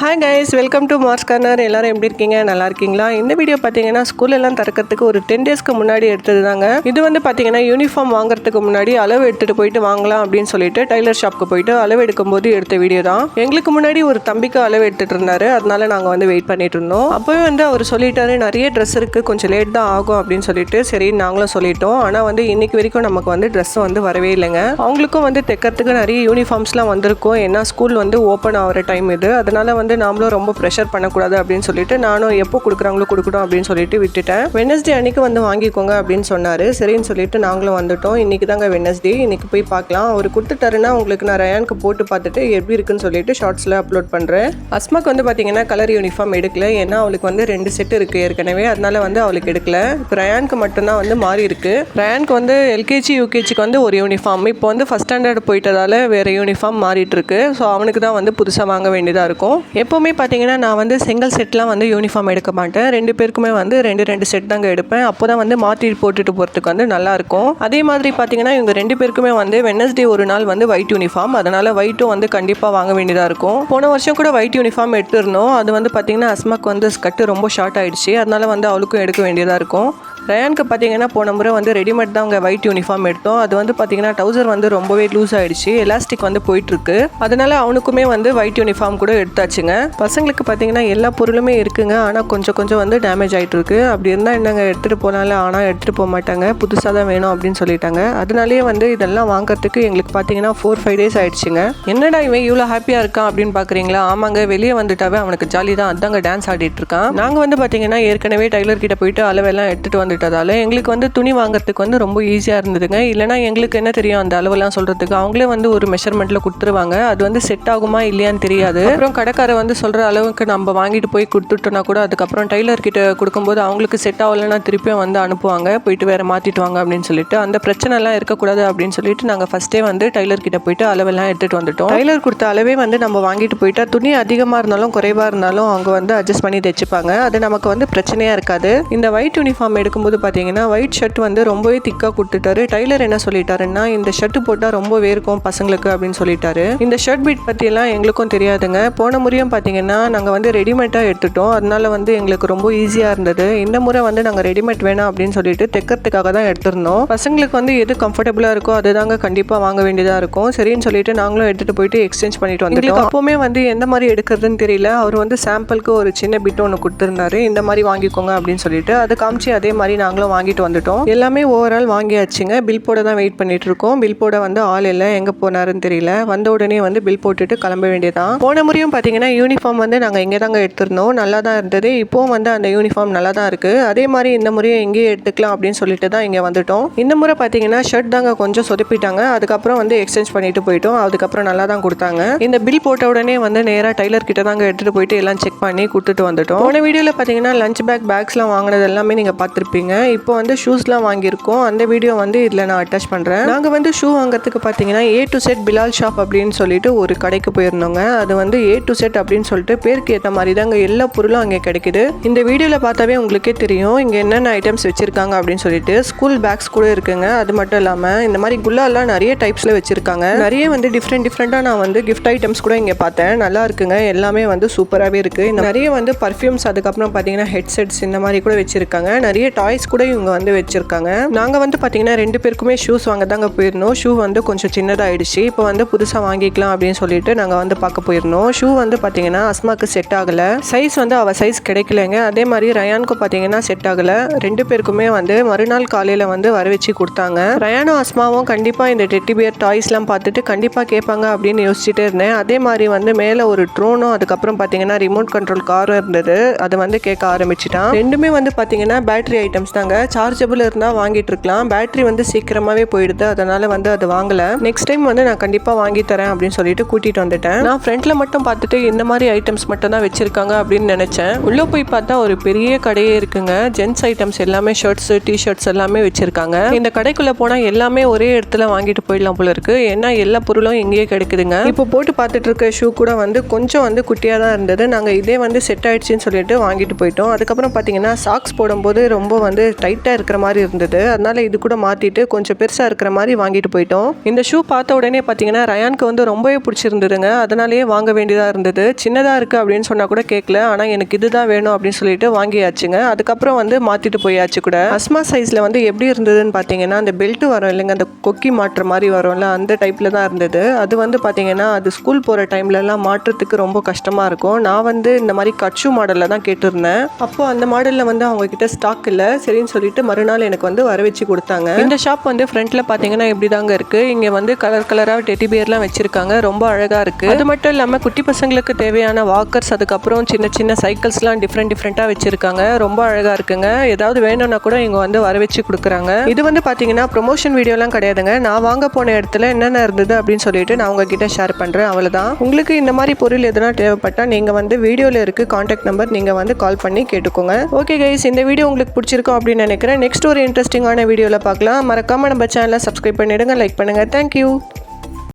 Hi guys welcome to Mars Corner எல்லாரும் எப்படி இருக்கீங்க? நல்லா இருக்கீங்களா? இந்த வீடியோ பார்த்தீங்கன்னா ஸ்கூல் எல்லாம் திறக்கிறதுக்கு ஒரு டென் டேஸ்க்கு முன்னாடி எடுத்தது தாங்க. இது வந்து பார்த்தீங்கன்னா யூனிஃபார்ம் வாங்குறதுக்கு முன்னாடி அளவு எடுத்துட்டு போயிட்டு வாங்கலாம் அப்படின்னு சொல்லிட்டு டைலர் ஷாப்க்கு போயிட்டு அளவு எடுக்கும்போது எடுத்த வீடியோ தான். எங்களுக்கு முன்னாடி ஒரு தம்பிக்கு அளவு எடுத்துட்டு இருந்தாரு. அதனால நாங்கள் வந்து வெயிட் பண்ணிட்டு இருந்தோம். அப்போவே வந்து அவர் சொல்லிட்டாரு நிறைய ட்ரெஸ் இருக்கு. கொஞ்சம் லேட் தான் ஆகும் அப்படின்னு சொல்லிட்டு சரி நாங்களும் சொல்லிட்டோம். ஆனால் வந்து இன்னைக்கு வரைக்கும் நமக்கு வந்து ட்ரெஸ் வந்து வரவே இல்லைங்க. அவங்களுக்கும் வந்து தைக்கிறதுக்கு நிறைய யூனிஃபார்ம்ஸ்லாம் வந்திருக்கும். ஏன்னா ஸ்கூல் வந்து ஓப்பன் ஆகிற டைம் இது. அதனால வந்து நாமளும் ரொம்ப ப்ரெஷர் பண்ணக்கூடாது அப்படின்னு சொல்லிட்டு நானும் எப்போ கொடுக்குறாங்களோ கொடுக்கட்டும் அப்படின்னு சொல்லிட்டு விட்டுட்டேன். வெனஸ்டே அன்னைக்கு வந்து வாங்கிக்கோங்க அப்படின்னு சொன்னார். சரின்னு சொல்லிட்டு நாங்களும் வந்துட்டோம். இன்றைக்கி தாங்க வெனஸ்டே இன்னைக்கு போய் பார்க்கலாம். அவர் கொடுத்துட்டாருன்னா உங்களுக்கு நான் ரயானுக்கு போட்டு பார்த்துட்டு எப்படி இருக்குன்னு சொல்லிட்டு ஷார்ட்ஸில் அப்லோட் பண்ணுறேன் அஸ்மாக்கு வந்து பார்த்தீங்கன்னா கலர் யூனிஃபார்ம் எடுக்கல. ஏன்னா அவளுக்கு வந்து ரெண்டு செட் இருக்குது ஏற்கனவே. அதனால வந்து அவளுக்கு எடுக்கல. இப்போ ரயானுக்கு மட்டும்தான் வந்து மாறி இருக்கு. ரயானுக்கு வந்து எல்கேஜி யூகேஜிக்கு வந்து ஒரு யூனிஃபார்ம் இப்போ வந்து ஃபஸ்ட் ஸ்டாண்டர்ட் போயிட்டதால வேறு யூனிஃபார்ம் மாறிட்டு இருக்கு. ஸோ அவனுக்கு தான் வந்து புதுசாக வாங்க வேண்டியதாக இருக்கும். எப்போவுமே பார்த்தீங்கன்னா நான் வந்து செங்கல் செட்லாம் வந்து யூனிஃபார்ம் எடுக்க மாட்டேன். ரெண்டு பேருக்குமே வந்து ரெண்டு ரெண்டு செட் தாங்க எடுப்பேன். அப்போ தான் வந்து மாற்றி போட்டுட்டு போகிறதுக்கு வந்து நல்லாயிருக்கும் அதே மாதிரி பார்த்தீங்கன்னா இவங்க ரெண்டு பேருக்குமே வந்து வெனஸ்டே ஒரு நாள் வந்து ஒயிட் யூனிஃபார்ம் அதனால் ஒயிட்டும் வந்து கண்டிப்பாக வாங்க வேண்டியதாக இருக்கும். போன வருஷம் கூட ஒயிட் யூனிஃபார்ம் எடுத்துருந்தோம். அது வந்து பார்த்தீங்கன்னா அஸ்மாக்கு வந்து ஸ்கட்டு ரொம்ப ஷார்ட் ஆயிடுச்சு. அதனால் வந்து அவளுக்கும் எடுக்க வேண்டியதாக இருக்கும். ரயானுக்கு பார்த்தீங்கன்னா போன முறை வந்து ரெடிமேட் தான் அவங்க ஒயிட் யூனிஃபார்ம் எடுத்தோம். அது வந்து பார்த்தீங்கன்னா டவுசர் வந்து ரொம்பவே லூஸ் ஆயிடுச்சு. எலாஸ்டிக் வந்து போயிட்டு இருக்கு அதனால அவனுக்குமே வந்து ஒயிட் யூனிஃபார்ம் கூட எடுத்தாச்சுங்க. பசங்களுக்கு பார்த்தீங்கன்னா எல்லா பொருளுமே இருக்குங்க. ஆனால் கொஞ்சம் கொஞ்சம் வந்து டேமேஜ் ஆகிட்டு இருக்கு அப்படி இருந்தால் என்னங்க எடுத்துகிட்டு போனால ஆனால் எடுத்துகிட்டு போக மாட்டாங்க. புதுசாக தான் வேணும் அப்படின்னு சொல்லிட்டாங்க. அதனாலேயே வந்து இதெல்லாம் வாங்குறதுக்கு எங்களுக்கு பார்த்தீங்கன்னா ஃபோர் ஃபைவ் டேஸ் ஆயிடுச்சுங்க. என்னடா இவன் இவ்வளோ ஹாப்பியாக இருக்கான் அப்படின்னு பார்க்குறீங்களா ஆமாங்க வெளியே வந்துட்டாவே அவனுக்கு ஜாலி தான். அதாங்க டான்ஸ் ஆடிட்டு இருக்கான் நாங்கள் வந்து பார்த்தீங்கன்னா ஏற்கனவே டைலர் கிட்ட போயிட்டு அளவெல்லாம் எடுத்துகிட்டு வந்துட்டு வந்துட்டதால எங்களுக்கு வந்து துணி வாங்குறதுக்கு வந்து ரொம்ப ஈஸியாக இருந்ததுங்க. இல்லைனா எங்களுக்கு என்ன தெரியும் அந்த அளவெல்லாம் சொல்கிறதுக்கு அவங்களே வந்து ஒரு மெஷர்மெண்ட்டில் கொடுத்துருவாங்க. அது வந்து செட் ஆகுமா இல்லையான்னு தெரியாது. அப்புறம் கடைக்காரர் வந்து சொல்கிற அளவுக்கு நம்ம வாங்கிட்டு போய் கொடுத்துட்டோன்னா கூட அதுக்கப்புறம் டெய்லர் கிட்ட கொடுக்கும்போது அவங்களுக்கு செட் ஆகலைன்னா திருப்பியும் வந்து அனுப்புவாங்க. போயிட்டு வேறு மாற்றிட்டு வாங்க அப்படின்னு சொல்லிட்டு. அந்த பிரச்சனைலாம் இருக்கக்கூடாது அப்படின்னு சொல்லிட்டு நாங்கள் ஃபஸ்ட்டே வந்து டெய்லர் கிட்ட போயிட்டு அளவெல்லாம் எடுத்துகிட்டு வந்துட்டோம். டைலர் கொடுத்த அளவே வந்து நம்ம வாங்கிட்டு போயிட்டா துணி அதிகமாக இருந்தாலும் குறைவாக இருந்தாலும் அவங்க வந்து அட்ஜஸ்ட் பண்ணி தைச்சிப்பாங்க. அது நமக்கு வந்து பிரச்சனையாக இருக்காது. இந்த ஒயிட் யூனிஃபார்ம் எடுக்கும்போது பார்த்தீங்கன்னா ஒயிட் ஷர்ட் வந்து ரொம்பவே திக்காக கொடுத்துட்டாரு. டைலர் என்ன சொல்லிட்டாருன்னா இந்த ஷர்ட் போட்டால் ரொம்ப வேர்க்கும் பசங்களுக்கு அப்படின்னு சொல்லிட்டாரு. இந்த ஷர்ட் பீட் பற்றியெல்லாம் எங்களுக்கும் தெரியாதுங்க. போன முறையும் பார்த்தீங்கன்னா நாங்கள் வந்து ரெடிமேடாக எடுத்துட்டோம். அதனால வந்து எங்களுக்கு ரொம்ப ஈஸியாக இருந்தது. இந்த முறை வந்து நாங்கள் ரெடிமேட் வேணாம் அப்படின்னு சொல்லிட்டு தைக்கிறதுக்காக தான் எடுத்திருந்தோம். பசங்களுக்கு வந்து எது கம்ஃபர்டபுளாக இருக்கோ அதுதாங்க கண்டிப்பாக வாங்க வேண்டியதாக இருக்கும். சரின்னு சொல்லிட்டு நாங்களும் எடுத்துகிட்டு போயிட்டு எக்ஸ்சேஞ்ச் பண்ணிட்டு வந்துட்டோம். அப்போவுமே வந்து எந்த மாதிரி எடுக்கிறதுன்னு தெரியல. அவர் வந்து சாம்பிளுக்கு ஒரு சின்ன பிட் ஒன்று கொடுத்துருந்தாரு. இந்த மாதிரி வாங்கிக்கோங்க அப்படின்னு சொல்லிட்டு அதை காமிச்சு அதே மாதிரி நாங்களும் வாங்கிட்டு வந்துட்டோம். எல்லாமே ஓவரால் வாங்கியாச்சுங்க. பில் போட தான் வெயிட் பண்ணிட்டு இருக்கோம் பில் போட வந்து ஆள் இல்லை. எங்கே போனாருன்னு தெரியல. வந்த உடனே வந்து பில் போட்டுட்டு கிளம்ப வேண்டியதான் போன முறையும் பார்த்தீங்கன்னா யூனிஃபார்ம் வந்து நாங்கள் இங்கே தாங்க எடுத்திருந்தோம். நல்லா தான் இருந்தது. இப்போவும் வந்து அந்த யூனிஃபார்ம் நல்லா தான் இருக்குது அதே மாதிரி இந்த முறையும் எங்கேயே எடுத்துக்கலாம் அப்படின்னு சொல்லிட்டு தான் இங்கே வந்துட்டோம். இந்த முறை பார்த்தீங்கன்னா ஷர்ட் தாங்க கொஞ்சம் சொதப்பிட்டாங்க. அதுக்கப்புறம் வந்து எக்ஸ்சேஞ்ச் பண்ணிட்டு போயிட்டோம். அதுக்கப்புறம் நல்லா தான் கொடுத்தாங்க. இந்த பில் போட்ட உடனே வந்து நேராக டைலர் கிட்ட தாங்க எடுத்துகிட்டு போயிட்டு எல்லாம் செக் பண்ணி கொடுத்துட்டு வந்துட்டோம். போன வீடியோவில் பார்த்தீங்கன்னா லஞ்ச் பேக் பேக்ஸ்லாம் வாங்கினது எல்லாமே நீங்கள் பார்த்துருப்பீங்க. இப்போ வந்து ஷூஸ்லாம் வாங்கியிருக்கோம். அந்த வீடியோ வந்து இதில் நான் அட்டாச் பண்ணுறேன் நாங்கள் வந்து ஷூ வாங்குறதுக்கு பார்த்தீங்கன்னா A to Z Bilal shop அப்படின்னு சொல்லிட்டு ஒரு கடைக்கு போயிருந்தோங்க. அது வந்து ஏ டு செட் அப்படின்னு சொல்லிட்டு பேருக்கு ஏற்ற மாதிரி தாங்க எல்லா பொருளும் அங்கே கிடைக்குது. இந்த வீடியோவில் பார்த்தாவே உங்களுக்கே தெரியும். இங்கே என்னென்ன ஐட்டம்ஸ் வச்சுருக்காங்க அப்படின்னு சொல்லிட்டு ஸ்கூல் பேக்ஸ் கூட இருக்குங்க. அது மட்டும் இல்லாமல் இந்த மாதிரி குல்லாலாம் நிறைய டைப்ஸில் வச்சுருக்காங்க. நிறைய வந்து டிஃப்ரெண்ட் டிஃப்ரெண்ட்டாக நான் வந்து கிஃப்ட் ஐட்டம்ஸ் கூட இங்கே பார்த்தேன். நல்லா இருக்குங்க. எல்லாமே வந்து சூப்பராகவே இருக்குது இந்த நிறைய வந்து பர்ஃப்யூம்ஸ் அதுக்கப்புறம் பார்த்தீங்கன்னா ஹெட்செட்ஸ் இந்த மாதிரி கூட வச்சுருக்காங்க. நிறைய டாய்ஸ் கூட இவங்க வந்து வச்சுருக்காங்க. நாங்கள் வந்து பார்த்தீங்கன்னா ரெண்டு பேருக்குமே ஷூஸ் வாங்க தாங்க போயிருந்தோம். ஷூ வந்து கொஞ்சம் சின்னதாகிடுச்சு இப்போ வந்து புதுசாக வாங்கிக்கலாம் அப்படின்னு சொல்லிட்டு நாங்கள் வந்து பார்க்க போயிருந்தோம். ஷூ வந்து பார்த்தீங்கன்னா அஸ்மாக்கு செட் ஆகலை. சைஸ் வந்து அவள் சைஸ் கிடைக்கலங்க. அதே மாதிரி ரயானுக்கும் பார்த்தீங்கன்னா செட் ஆகலை. ரெண்டு பேருக்குமே வந்து மறுநாள் காலையில் வந்து வர வச்சு கொடுத்தாங்க. ரயானும் அஸ்மாவும் கண்டிப்பாக இந்த டெட்டி பியர் டாய்ஸ்லாம் பார்த்துட்டு கண்டிப்பாக கேட்பாங்க அப்படின்னு யோசிச்சுட்டே இருந்தேன். அதே மாதிரி வந்து மேலே ஒரு ட்ரோனும் அதுக்கப்புறம் பார்த்தீங்கன்னா ரிமோட் கண்ட்ரோல் காரும் இருந்தது. அதை வந்து கேட்க ஆரம்பிச்சிட்டான். ரெண்டுமே வந்து பார்த்தீங்கன்னா பேட்டரி ஐட்டம் ஐட்டம்ஸ் தாங்க சார்ஜபிள் இருந்தால் வாங்கிட்டு இருக்கலாம். பேட்டரி வந்து சீக்கிரமாகவே போயிடுது. அதனால வந்து அது வாங்கலை. நெக்ஸ்ட் டைம் வந்து நான் கண்டிப்பாக வாங்கி தரேன் அப்படின்னு சொல்லிட்டு கூட்டிகிட்டு வந்துட்டேன். நான் ஃப்ரண்ட்டில் மட்டும் பார்த்துட்டு இந்த மாதிரி ஐட்டம்ஸ் மட்டும் தான் வச்சிருக்காங்க அப்படின்னு நினச்சேன். உள்ளே போய் பார்த்தா ஒரு பெரிய கடையே இருக்குங்க. ஜென்ஸ் ஐட்டம்ஸ் எல்லாமே ஷர்ட்ஸ் டிஷர்ட்ஸ் எல்லாமே வச்சிருக்காங்க. இந்த கடைக்குள்ளே போனால் எல்லாமே ஒரே இடத்துல வாங்கிட்டு போயிடலாம் போல இருக்கு. ஏன்னா எல்லா பொருளும் இங்கேயே கிடைக்குதுங்க. இப்போ போட்டு பார்த்துட்டு இருக்க ஷூ கூட வந்து கொஞ்சம் வந்து குட்டியாக தான் இருந்தது. நாங்கள் இதே வந்து செட் ஆயிடுச்சுன்னு சொல்லிட்டு வாங்கிட்டு போயிட்டோம். அதுக்கப்புறம் பார்த்தீங்கன்னா சாக்ஸ் போடும்போது ரொம்ப வந்து டைட்டாக இருக்கிற மாதிரி இருந்தது. அதனால் இது கூட மாற்றிட்டு கொஞ்சம் பெருசாக இருக்கிற மாதிரி வாங்கிட்டு போயிட்டோம். இந்த ஷூ பார்த்த உடனே பார்த்தீங்கன்னா ரயானுக்கு வந்து ரொம்பவே பிடிச்சிருந்ததுங்க. அதனாலேயே வாங்க வேண்டியதாக இருந்தது. சின்னதாக இருக்குது அப்படின்னு சொன்னால் கூட கேட்கல ஆனால் எனக்கு இதுதான் வேணும் அப்படின்னு சொல்லிட்டு வாங்கியாச்சுங்க. அதுக்கப்புறம் வந்து மாற்றிட்டு போயாச்சு கூட. அஸ்மா சைஸில் வந்து எப்படி இருந்ததுன்னு பார்த்தீங்கன்னா அந்த பெல்ட் வரும் இல்லைங்க அந்த கொக்கி மாட்டுற மாதிரி வரும்ல அந்த டைப்பில் தான் இருந்தது. அது வந்து பார்த்தீங்கன்னா அது ஸ்கூல் போகிற டைம்லலாம் மாற்றுறதுக்கு ரொம்ப கஷ்டமாக இருக்கும். நான் வந்து இந்த மாதிரி கட்சு மாடலில் தான் கேட்டிருந்தேன். அப்போது அந்த மாடலில் வந்து அவங்கக்கிட்ட ஸ்டாக் இல்லை. சரின்னு சொல்லிட்டு மறுநாள் எனக்கு வந்து வர வச்சு கொடுத்தாங்க. இந்த ஷாப் வந்து ஃப்ரண்ட்ல பார்த்தீங்கன்னா இப்படி தாங்க இருக்குது இங்கே வந்து கலர் கலராக டெட்டி பியர்லாம் வச்சுருக்காங்க. ரொம்ப அழகாக இருக்குது அது மட்டும் இல்லாமல் குட்டி பசங்களுக்கு தேவையான வாக்கர்ஸ் அதுக்கப்புறம் சின்ன சின்ன சைக்கிள்ஸ்லாம் டிஃப்ரெண்ட் டிஃப்ரெண்ட்டாக வச்சுருக்காங்க. ரொம்ப அழகாக இருக்குங்க. ஏதாவது வேணும்னா கூட இங்கே வந்து வர வச்சு கொடுக்குறாங்க. இது வந்து பார்த்தீங்கன்னா ப்ரொமோஷன் வீடியோலாம் கிடையாதுங்க. நான் வாங்க போன இடத்துல என்னென்ன இருந்தது அப்படின்னு சொல்லிட்டு நான் உங்ககிட்ட ஷேர் பண்ணுறேன் அவ்வளவுதான். உங்களுக்கு இந்த மாதிரி பொருள் எதுனா தேவைப்பட்டால் நீங்கள் வந்து வீடியோவில் இருக்கு காண்டாக்ட் நம்பர் நீங்கள் வந்து கால் பண்ணி கேட்டுக்கோங்க. ஓகே கைஸ் இந்த வீடியோ உங்களுக்கு பிடிச்சிருக்கு அப்படின்னு நினைக்கிறேன். நெக்ஸ்ட் ஒரு இன்ட்ரெஸ்டிங்கான வீடியோவில் பார்க்கலாம். மறக்காமல் நம்ம சேனலை சப்ஸ்கிரைப் பண்ணிவிடுங்க லைக் பண்ணுங்கள் தேங்க்யூ